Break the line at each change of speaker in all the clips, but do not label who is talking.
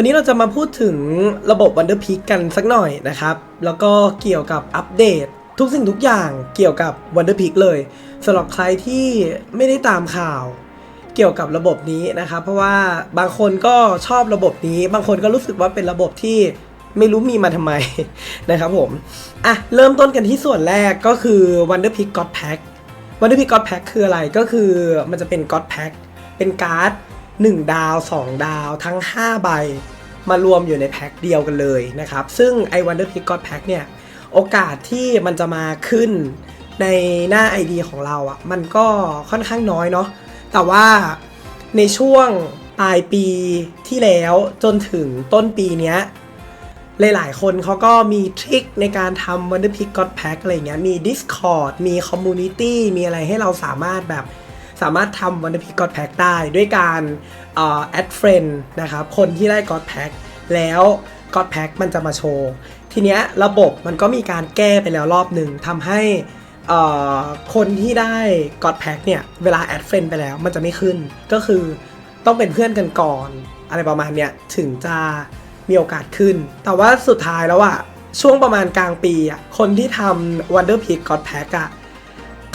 วันนี้เราจะมาพูดถึงระบบ Wonder p ์พิกันสักหน่อยนะครับ แล้วก็เกี่ยวกับอัปเดตทุกสิ่งทุกอย่างเกี่ยวกับ Wonder p พิกเลยสำหรับใครที่ไม่ได้ตามข่าว เกี่ยวกับระบบนี้นะครับเพราะว่าบางคนก็ชอบระบบนี้ บางคนก็รู้สึกว่าเป็นระบบที่ไม่รู้มีมาทำไมนะครับผมอ่ะ เริ่มต้นกันที่ส่วนแรกก็คือ Wonder Pick God Pack Wonder Pick God Pack คืออะไรก็คือมันจะเป็น God Pack เป็นการ์ด1ดาว 2 ดาวทั้ง 5 ใบมารวมอยู่ในแพ็คเดียวกันเลยนะครับ ซึ่งไอวันเดอร์พิกก็แพ็คเนี่ย โอกาสที่มันจะมาขึ้นในหน้า ID ของเราอะ่ะ มันก็ค่อนข้างน้อยเนาะแต่ว่าในช่วงปลายปีที่แล้วจนถึงต้นปีเนี้ย หลายๆคนเขาก็มีทริคในการทำ Wonder Pick God Pack อะไรเงี้ยมี Discord มี Community มีอะไรให้เราสามารถแบบสามารถทำวันพีกอดแพ็กได้ด้วยการแอดเฟรนด์นะครับ คนที่ได้กอดแพ็กแล้วกอดแพ็กมันจะมาโชว์ทีเนี้ยระบบมันก็มีการแก้ไปแล้วรอบหนึ่งทำให้คนที่ได้กอดแพ็กเนี่ยเวลาแอดเฟรนไปแล้วมันจะไม่ขึ้น ก็คือต้องเป็นเพื่อนกันก่อน อะไรประมาณเนี้ย ถึงจะมีโอกาสขึ้น แต่ว่าสุดท้ายแล้วอะช่วงประมาณกลางปีอะคนที่ทำวันเดอร์พีกอดแพ็กอะ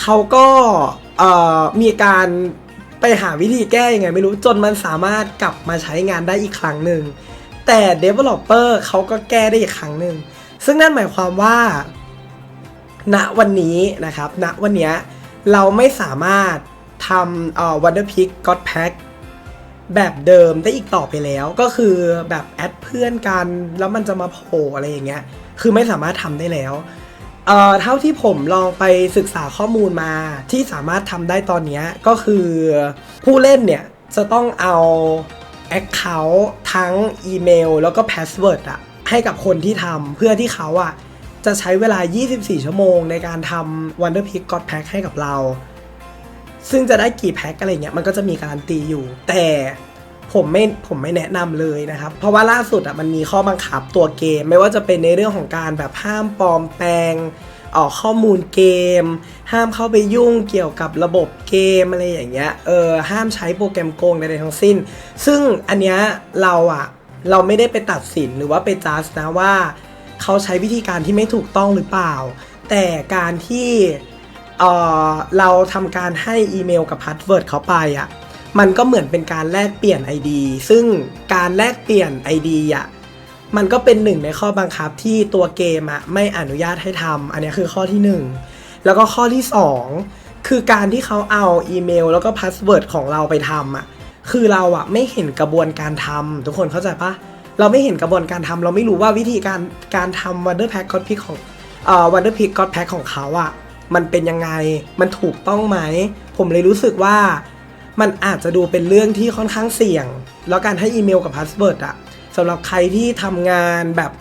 เขาก็มีการไปหาวิธีแก้ยังไงไม่รู้จนมันสามารถกลับมาใช้งานได้อีกครั้งหนึ่งแต่ Developer เขาก็แก้ได้อีกครั้งหนึ่งซึ่งนั่นหมายความว่า ณวันนี้นะครับณวันนี้เราไม่สามารถทำเอ่อดอร์พิกก็ k God p a แบบเดิมได้อีกต่อไปแล้ว ก็คือแบบแอดเพื่อนกัน แล้วมันจะมาโผล่อะไรอย่างเงี้ยคือไม่สามารถทำได้แล้วเอ่อเท่าที่ผมลองไปศึกษาข้อมูลมาที่สามารถทำได้ตอนนี้ก็คือผู้เล่นเนี่ยจะต้องเอา Account ทั้งอีเมลแล้วก็พาสเวิร์ดอะให้กับคนที่ทำเพื่อที่เขาอะจะใช้เวลา 24 ชั่วโมงในการทำ Wonder Pick God Pack ให้กับเรา ซึ่งจะได้กี่แพ็คอะไรเงี้ยมันก็จะมีการันตีอยู่ แต่ผมไม่ผมไม่แนะนำเลยนะครับเพราะว่าล่าสุดอ่ะมันมีข้อบังคับตัวเกมไม่ว่าจะเป็นในเรื่องของการแบบห้ามปลอมแปลงออกข้อมูลเกม ห้ามเข้าไปยุ่งเกี่ยวกับระบบเกมอะไรอย่างเงี้ยเออห้ามใช้โปรแกรมโกงใดๆทั้งสิ้น ซึ่งอันเนี้ยเราอ่ะเราไม่ได้ไปตัดสินหรือว่าไปจ้าสนะว่า เขาใช้วิธีการที่ไม่ถูกต้องหรือเปล่า แต่การที่เเราทำการให้อีเมล กับพาสเวิร์ดเขาไปอะ่ะมันก็เหมือนเป็นการแลกเปลี่ยน ID ซึ่งการแลกเปลี่ยน ID อ่ะ มันก็เป็นหนึ่งในข้อบังคับที่ตัวเกมอะไม่อนุญาตให้ทำอันนี้คือข้อที่ 1 แล้วก็ข้อที่ 2 คือการที่เขาเอาอีเมลแล้วก็พาสเวิร์ดของเราไปทำอ่ะ คือเราอะไม่เห็นกระบวนการทำทุกคนเข้าใจปะเราไม่เห็นกระบวนการทำเราไม่รู้ว่าวิธีการการทำวันเดอร์แพ็กก็อดพิกของเอ่อวันเดอร์พิกก็อดแพ็กของเขาอ่ะ มันเป็นยังไง มันถูกต้องไหม ผมเลยรู้สึกว่ามันอาจจะดูเป็นเรื่องที่ค่อนข้างเสี่ยง แล้วการให้อีเมลกับพาสเวิร์ดอะสำหรับใครที่ทำงานแบบ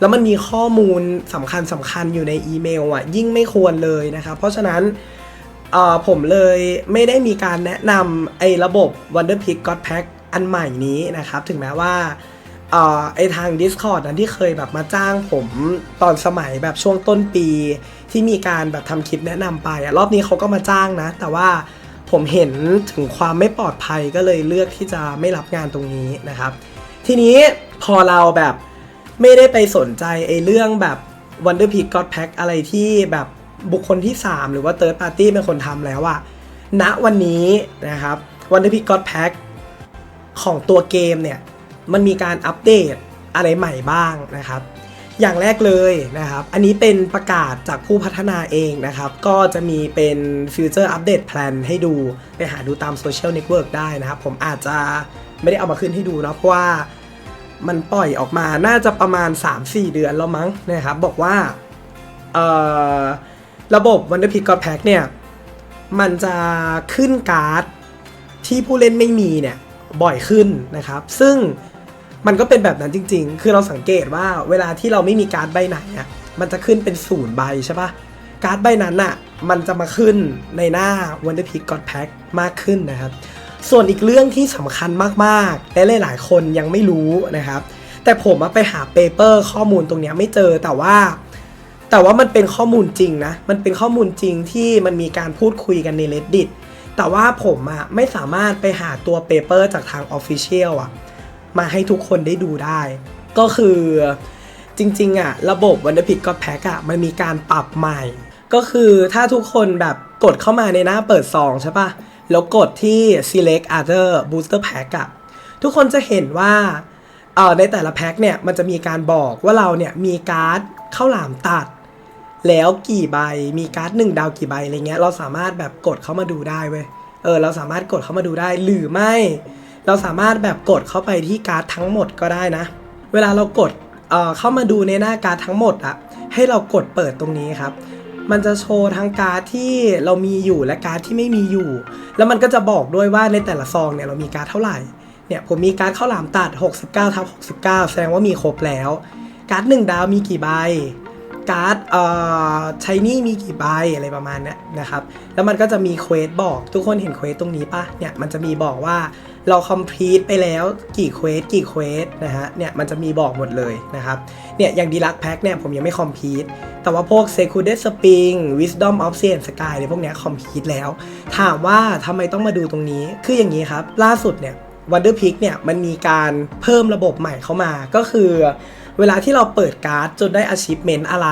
แล้วมันมีข้อมูลสำคัญสำคัญอยู่ในอีเมลอะยิ่งไม่ควรเลยนะครับ เพราะฉะนั้นผมเลยไม่ได้มีการแนะนำไอ้ระบบ Wonderpick God Pack อันใหม่นี้นะครับถึงแม้ว่าไอทาง Discord นั้นที่เคยแบบมาจ้างผมตอนสมัยแบบช่วงต้นปี ที่มีการแบบทำคลิปแนะนำไปอะรอบนี้เขาก็มาจ้างนะ แต่ว่าผมเห็นถึงความไม่ปลอดภัยก็เลยเลือกที่จะไม่รับงานตรงนี้นะครับ ทีนี้พอเราแบบไม่ได้ไปสนใจไอ้เรื่องแบบ Wonder p i ก God Pack อะไรที่แบบบุคคลที่ 3 หรือว่า Third Party เป็นคนทำแล้วอะณวันนี้นะครับ Wonder p i ก God Pack ของตัวเกมเนี่ยมันมีการอัปเดตอะไรใหม่บ้างนะครับอย่างแรกเลยนะครับ อันนี้เป็นประกาศจากผู้พัฒนาเองนะครับ ก็จะมีเป็นฟิวเจอร์อัปเดตแพลนให้ดู ไปหาดูตามโซเชียลเน็ตเวิร์กได้นะครับ ผมอาจจะไม่ได้เอามาขึ้นให้ดูนะ เพราะว่ามันปล่อยออกมา น่าจะประมาณ 3-4 เดือนแล้วมั้งนะครับ บอกว่าระบบ w o n d e r p i c God Pack เนี่ย มันจะขึ้นการ์ด ที่ผู้เล่นไม่มีเนี่ย บ่อยขึ้นนะครับ ซึ่งมันก็เป็นแบบนั้นจริงๆ คือเราสังเกตว่าเวลาที่เราไม่มีการ์ดใบไหนอะมันจะขึ้นเป็นศูนย์ใบใช่ปะการ์ดใบนั้นอะมันจะมาขึ้นในหน้า Wonder Pick God Pack มากขึ้นนะครับ ส่วนอีกเรื่องที่สำคัญมากๆ และหลายๆ คนยังไม่รู้นะครับ แต่ผมไปหาเปเปอร์ข้อมูลตรงนี้ไม่เจอแต่ว่า แต่ว่ามันเป็นข้อมูลจริงนะ มันเป็นข้อมูลจริงที่มันมีการพูดคุยกันใน reddit แต่ว่าผมอะไม่สามารถไปหาตัวเปเปอร์จากทางออฟฟิเชียลอะมาให้ทุกคนได้ดูได้ ก็คือจริง ๆอะระบบวันเดอร์พิทก็แพ็กอะมันมีการปรับใหม่ ก็คือถ้าทุกคนแบบกดเข้ามาในหน้าเปิดซองใช่ปะแล้วกดที่ select other booster pack อะทุกคนจะเห็นว่า เออในแต่ละแพ็กเนี่ย มันจะมีการบอกว่าเราเนี่ยมีการ์ดเข้าหลามตัด แล้วกี่ใบมีการ์ดหนึ่งดาวกี่ใบอะไรเงี้ยเราสามารถแบบกดเข้ามาดูได้เว้ยเออเราสามารถกดเข้ามาดูได้หรือไม่เราสามารถแบบกดเข้าไปที่การ์ดทั้งหมดก็ได้นะ เวลาเรากดเเข้ามาดูในหน้าการ์ดทั้งหมดอะให้เรากดเปิดตรงนี้ครับ มันจะโชว์ทั้งการ์ดที่เรามีอยู่และการ์ดที่ไม่มีอยู่ แล้วมันก็จะบอกด้วยว่าในแต่ละซองเนี่ยเรามีการ์ดเท่าไหร่ เนี่ยผมมีการ์ดข้าวหลามตัด 69ทับ69 แสดงว่ามีครบแล้ว การ์ดหนึ่งดาวมีกี่ใบ การ์ดเอ่อชายนี่มีกี่ใบอะไรประมาณนี้นะครับ แล้วมันก็จะมีเควสบอก ทุกคนเห็นเควสตรงนี้ปะเนี่ยมันจะมีบอกว่าเราคอมพลีทไปแล้วกี่เควสกี่เควสนะฮะเนี่ยมันจะมีบอกหมดเลยนะครับ เนี่ยอย่างดีลักแพ็คเนี่ยผมยังไม่คอมพลีท แต่ว่าพวก s e c u d e d Spring Wisdom of s i e n Sky ในพวกเนี้ยคอมพลีทแล้ว ถามว่าทำไมต้องมาดูตรงนี้คืออย่างนี้ครับล่าสุดเนี่ยวันเดอร์พิกเนี่ยมันมีการเพิ่มระบบใหม่เข้ามาก็คือเวลาที่เราเปิดการ์ดจนได้ achievement อะไร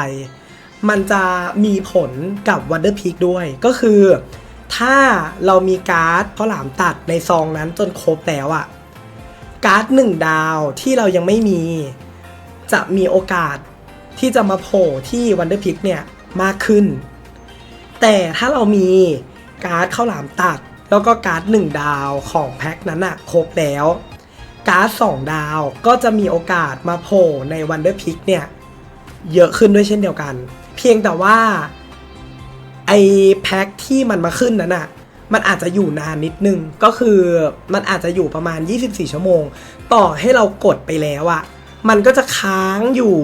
มันจะมีผลกับวันเดอร์พิกด้วย ก็คือถ้าเรามีการ์ดข้อหลามตัดในซองนั้นจนครบแล้วอะการ์ดหนึ่งดาวที่เรายังไม่มีจะมีโอกาสที่จะมาโผล่ที่วันเดอร์พิกเนี่ย มากขึ้นแต่ถ้าเรามีการ์ดข้าหลามตัด แล้วก็การ์ดหนึ่งดาวของแพ็คนั้นอะครบแล้ว การ์ดสองดาวก็จะมีโอกาสมาโผล่ในวันเดอร์พิกเนี่ย เยอะขึ้นด้วยเช่นเดียวกัน เพียงแต่ว่าไอแพ็คที่มันมาขึ้นนั้นอะมันอาจจะอยู่นานนิดนึง ก็คือมันอาจจะอยู่ประมาณ 24 ชั่วโมง ต่อให้เรากดไปแล้วอะมันก็จะค้างอยู่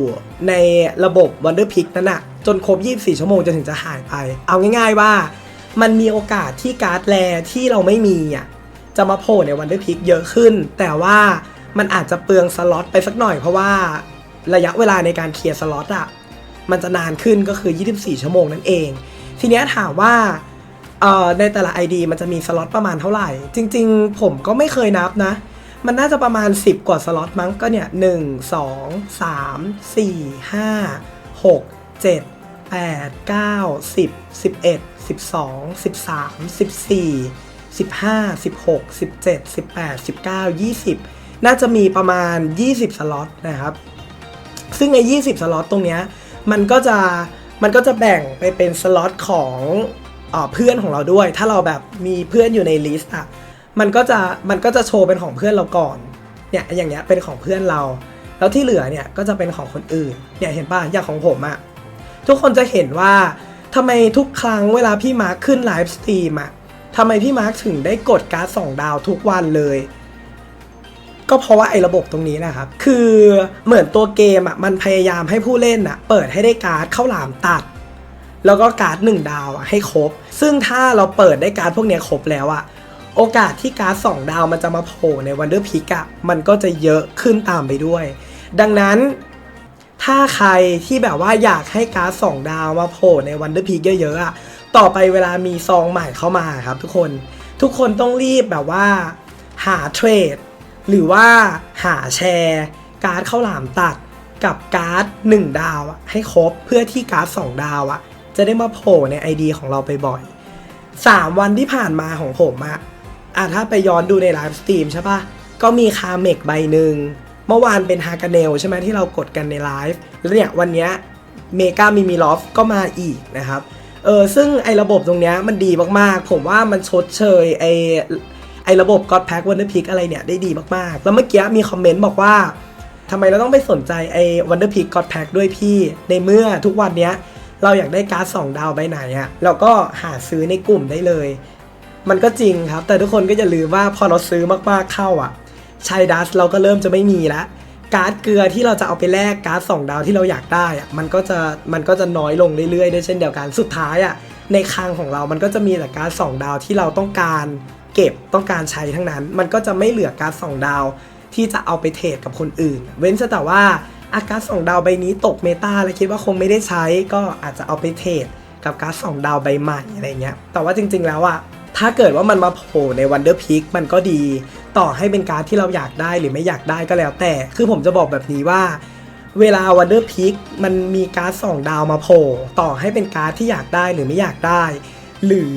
ในระบบ Wonder Pick นั่นอะจนครบ 24 ชั่วโมงจะถึงจะหายไป เอาง่ายๆว่า มันมีโอกาสที่การ์ดแรที่เราไม่มีอะจะมาโผล่ใน Wonder Pick เยอะขึ้น แต่ว่ามันอาจจะเปลืองสล็อตไปสักหน่อยเพราะว่าระยะเวลาในการเคลียร์สล็อตอะมันจะนานขึ้นก็คือ 24 ชั่วโมงนั่นเองทีเนี้ยถามว่าในแต่ละ ID มันจะมีสล็อตประมาณเท่าไหร่ จริง ๆ ผมก็ไม่เคยนับนะ มันน่าจะประมาณ 10 กว่าสล็อตมั้งก็เนี่ย 1 2 3 4 5 6 7 8 9 10 11 12 13 14 15 16 17 18 19 20 น่าจะมีประมาณ 20สล็อตนะครับ ซึ่งใน20สล็อตตรงเนี้ยมันก็จะมันก็จะแบ่งไปเป็น สล็อตของอเพื่อนของเราด้วย ถ้าเราแบบมีเพื่อนอยู่ในลิสต์อ่ะมันก็จะมันก็จะโชว์เป็นของเพื่อนเราก่อนเนี่ยอย่างเงี้ยเป็นของเพื่อนเรา แล้วที่เหลือเนี่ยก็จะเป็นของคนอื่นเนี่ยเห็นป่ะอย่างของผมอะทุกคนจะเห็นว่าทำไมทุกครั้งเวลาพี่มาร์คขึ้นไลฟ์สตรีมอ่ะทำไมพี่มาร์คถึงได้กดการ์ดสองดาวทุกวันเลยก็เพราะว่าไอ้ระบบตรงนี้นะครับคือเหมือนตัวเกมอ่ะมันพยายามให้ผู้เล่นอ่ะเปิดให้ได้การ์ดเข้าหลามตัด แล้วก็การ์ดหนึ่งดาวให้ครบ ซึ่งถ้าเราเปิดได้การ์ดพวกนี้ครบแล้วอ่ะโอกาสที่การ์ดสองดาวมันจะมาโผล่ในวันเดอร์พิกอะมันก็จะเยอะขึ้นตามไปด้วย ดังนั้น ถ้าใครที่แบบว่าอยากให้การ์ดสองดาวมาโผล่ในวันเดอร์พิกเยอะๆอ่ะต่อไปเวลามีซองใหม่เข้ามาครับทุกคนทุกคนต้องรีบแบบว่าหาเทรดหรือว่าหาแชร์การ์ดข้าวหลามตัดกับการ์ด1ดาวให้ครบเพื่อที่การ์ด2ดาวอะจะได้มาโผล่ใน ID ของเราไปบ่อย 3 วันที่ผ่านมาของผมอะอ่ะถ้าไปย้อนดูในไลฟ์สตรีมใช่ปะก็มีคาเมกใบหนึ่งเมื่อวานเป็นฮากาเนลใช่ไหมที่เรากดกันในไลฟ์แล้วเนี่ยวันนี้เมกามิมิลอฟก็มาอีกนะครับเออซึ่งไอ้ระบบตรงเนี้ยมันดีมากๆ ผมว่ามันชดเชยไอไอ้ระบบก็อดแพ็กวันเดอร์พิกอะไรเนี่ยได้ดีมาก ๆ แล้วเมื่อกี้มีคอมเมนต์บอกว่าทำไมเราต้องไปสนใจไอ้วันเดอร์พิกก็อดแพ็กด้วยพี่ ในเมื่อทุกวันเนี้ย เราอยากได้การ์ดสองดาวใบไหนอะเราก็หาซื้อในกลุ่มได้เลย มันก็จริงครับ แต่ทุกคนก็จะลืมว่าพอเราซื้อมาก ๆ เข้าอะชัยดัสเราก็เริ่มจะไม่มีละการ์ดเกลือที่เราจะเอาไปแลกการ์ดสองดาวที่เราอยากได้อะมันก็จะมันก็จะน้อยลงเรื่อยๆด้วยเช่นเดียวกันสุดท้ายอะในคลังของเรา มันก็จะมีแต่การ์ดสองดาวที่เราต้องการเก็บต้องการใช้ทั้งนั้น มันก็จะไม่เหลือการ์ดสองดาวที่จะเอาไปเทรดกับคนอื่น เว้นแต่ว่าอาการสองดาวใบนี้ตกเมตาและคิดว่าคงไม่ได้ใช้ก็อาจจะเอาไปเทรดกับการ์ดสองดาวใบใหม่อะไรเงี้ย แต่ว่าจริงๆแล้วอะถ้าเกิดว่ามันมาโผล่ในวันเดอร์พิกมันก็ดี ต่อให้เป็นการ์ดที่เราอยากได้หรือไม่อยากได้ก็แล้วแต่ คือผมจะบอกแบบนี้ว่า เวลาวันเดอร์พิกมันมีการ์ดสองดาวมาโผล่ต่อให้เป็นการ์ดที่อยากได้หรือไม่อยากได้หรือ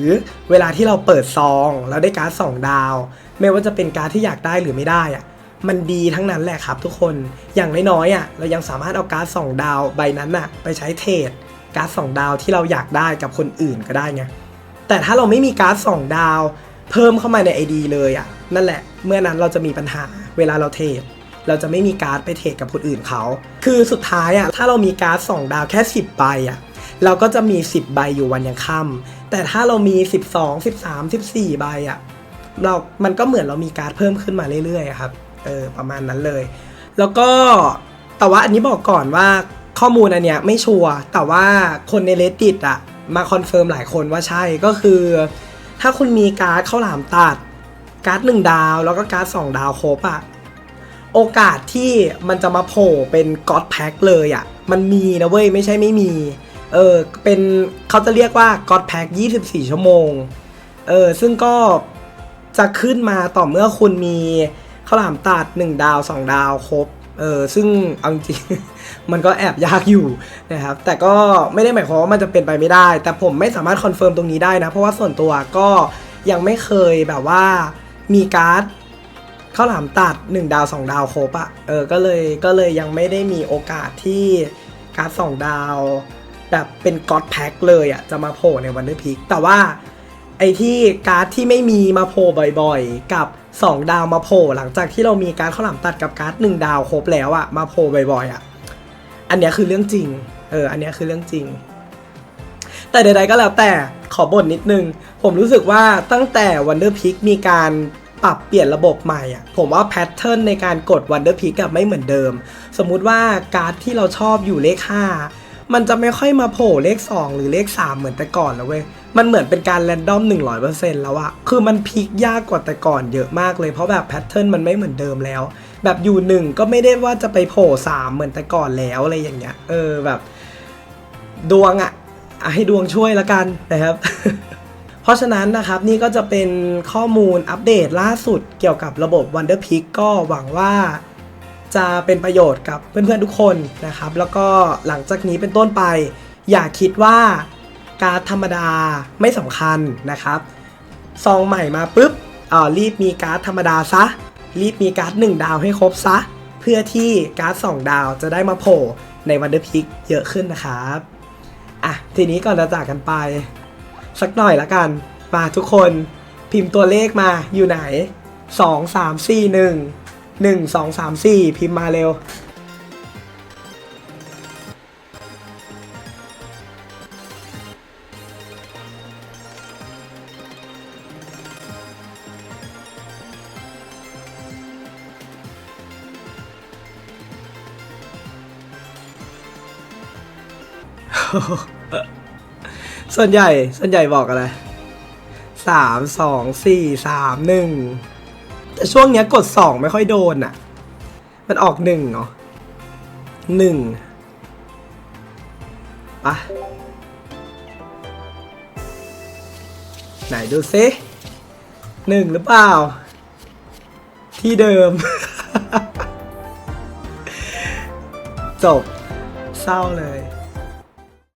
เวลาที่เราเปิดซองแล้วได้การ์ดสองดาว ไม่ว่าจะเป็นการ์ดที่อยากได้หรือไม่ได้อะมันดีทั้งนั้นแหละครับ ทุกคนอย่างน้อยๆอ่ะเรายังสามารถเอาการ์ดสองดาวใบนั้นอ่ะไปใช้เทรดการ์ดสองดาวที่เราอยากได้กับคนอื่นก็ได้ไงแต่ถ้าเราไม่มีการ์ดสองดาว เพิ่มเข้ามาใน ID เลยอ่ะนั่นแหละ เมื่อนั้นเราจะมีปัญหาเวลาเราเทรดเราจะไม่มีการ์ดไปเทรดกับคนอื่นเขาคือสุดท้ายอ่ะถ้าเรามีการ์ดสองดาวแค่ 10 ใบอ่ะเราก็จะมี 10 ใบอยู่วันยังค่ำแต่ถ้าเรามี 12 13 14 ใบอะ่ะเรา มันก็เหมือนเรามีการ์ดเพิ่มขึ้นมาเรื่อยๆครับ เออ ประมาณนั้นเลย แล้วก็แต่ว่าอันนี้บอกก่อนว่าข้อมูลอันเนี้ยไม่ชัวร์ แต่ว่าคนในเลติต t อะ่ะมาคอนเฟิร์มหลายคนว่าใช่ ก็คือ ถ้าคุณมีการ์ดเข้าหลามตัดการ์ดหนึ่งดาว แล้วก็การ์ดสองดาวครบอะ่ะโอกาสที่มันจะมาโผล่เป็นก็อดแพ็คเลยอ่ะมันมีนะเว้ยไม่ใช่ไม่มีเออเป็นเขาจะเรียกว่า God Pack 24 ชั่วโมงเออซึ่งก็จะขึ้นมาต่อเมื่อคุณมีข้าวหลามตัด 1 ดาว 2 ดาวครบเออซึ่งเอาจริงมันก็แอบยากอยู่นะครับแต่ก็ไม่ได้หมายความว่ามันจะเป็นไปไม่ได้ แต่ผมไม่สามารถคอนเฟิร์มตรงนี้ได้นะ เพราะว่าส่วนตัวก็ยังไม่เคยแบบว่ามีการ์ดข้าวหลามตัด 1 ดาว 2 ดาวครบอะเออก็เลยก็เลยยังไม่ได้มีโอกาสที่การ์ด2ดาวแบบเป็นก็อดแพ็คเลยอะ่ะจะมาโผล่ในวันเดอร์พิกแต่ว่าไอที่การ์ดที่ไม่มีมาโผล่บ่อยๆ กับ 2 ดาวมาโผล่หลังจากที่เรามีการข้าหลามตัดกับการ์ดหนึ่งดาวครบแล้วอะมาโผล่บ่อยๆอะอันเนี้ยคือเรื่องจริง เอออันเนี้ยคือเรื่องจริง แต่ใดๆก็แล้ว แต่ขอบ่นนิดนึง ผมรู้สึกว่าตั้งแต่วันเดอร์พิกมีการปรับเปลี่ยนระบบใหม่อ่ะผมว่าแพทเทิร์นในการกดวันเดอร์พิกกับไม่เหมือนเดิม สมมุติว่าการ์ดที่เราชอบอยู่เลข5มันจะไม่ค่อยมาโผล่เลข 2 หรือเลข 3 เหมือนแต่ก่อนแล้วเว้ย มันเหมือนเป็นการแรนดอม100%แล้วอะคือมันพีคยากกว่าแต่ก่อนเยอะมากเลย เพราะแบบแพทเทิร์นมันไม่เหมือนเดิมแล้ว แบบอยู่หนึ่งก็ไม่ได้ว่าจะไปโผล่3เหมือนแต่ก่อนแล้วอะไรอย่างเงี้ย เออแบบ ดวงอะให้ดวงช่วยละกันนะครับ เพราะฉะนั้นนะครับนี่ก็จะเป็นข้อมูลอัปเดตล่าสุดเกี่ยวกับระบบ Wonder Pick ก็หวังว่าจะเป็นประโยชน์กับเพื่อนๆทุกคนนะครับ แล้วก็หลังจากนี้เป็นต้นไป อย่าคิดว่าการธรรมดาไม่สำคัญนะครับซองใหม่มาปุ๊บรีบมีการธรรมดาซะ รีบมีการ์ดงดาวให้ครบซะ เพื่อที่การ์ดงดาวจะได้มาโผล่ในวันเดอร์พิกเยอะขึ้นนะครับ อ่ะทีนี้ก่อนจะจากกันไป สักหน่อยละกันมาทุกคนพิมพ์ตัวเลขมาอยู่ไหน2 3 4 1หนึ่งสองพิมพ์มาเร็ว ส่วนใหญ่ส่วนใหญ่บอกอะไรสามสองสี่สาม หนึ่งแต่ช่วงเนี้ยกดสองไม่ค่อยโดนอะ่ะ มันออกหนึ่งเนาะหนึ่งปะไหนดูซิหนึ่งหรือเปล่า ที่เดิม จบ เศร้าเลย